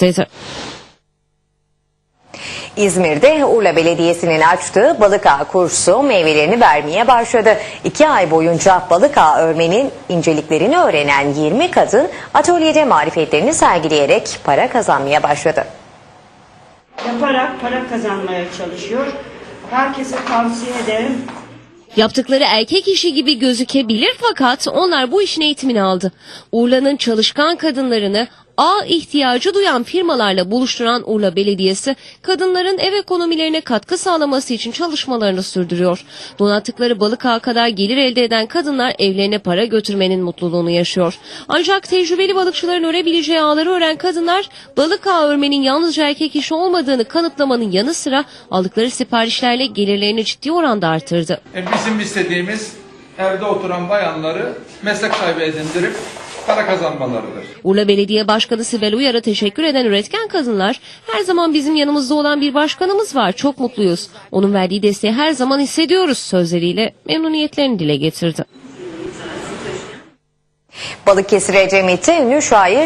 dedi. İzmir'de Urla Belediyesi'nin açtığı balık ağı kursu meyvelerini vermeye başladı. İki ay boyunca balık ağı örmenin inceliklerini öğrenen 20 kadın atölyede marifetlerini sergileyerek para kazanmaya başladı. yaparak para kazanmaya çalışıyor. Herkese tavsiye ederim. Yaptıkları erkek işi gibi gözükebilir fakat onlar bu işin eğitimini aldı. Urla'nın çalışkan kadınlarını ağ ihtiyacı duyan firmalarla buluşturan Urla Belediyesi kadınların ev ekonomilerine katkı sağlaması için çalışmalarını sürdürüyor. Donattıkları balık ağı kadar gelir elde eden kadınlar evlerine para götürmenin mutluluğunu yaşıyor. Ancak tecrübeli balıkçıların örebileceği ağları öğren kadınlar balık ağı örmenin yalnızca erkek işi olmadığını kanıtlamanın yanı sıra aldıkları siparişlerle gelirlerini ciddi oranda artırdı. E, bizim istediğimiz evde oturan bayanları meslek sahibi edindirip para kazanmalarıdır. Urla Belediye Başkanı Sibel Uyar'a teşekkür eden üretken kadınlar, her zaman bizim yanımızda olan bir başkanımız var, çok mutluyuz. Onun verdiği desteği her zaman hissediyoruz sözleriyle memnuniyetlerini dile getirdi. Balıkesir Ecremit'te ünlü şair